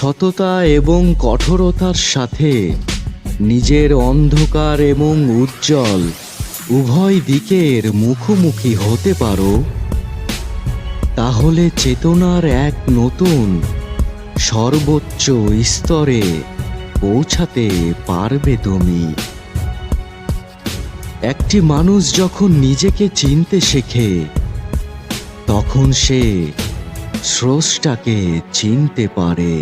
সততা এবং কঠোরতার সাথে নিজের অন্ধকার এবং উজ্জ্বল উভয় দিকের মুখোমুখি হতে পারো, তাহলে চেতনার এক নতুন, সর্বোচ্চ স্তরে পৌঁছাতে পারবে তুমি। একটি মানুষ যখন নিজেকে চিনতে শেখে, তখন সে স্রষ্টাকে চিনতে পারে।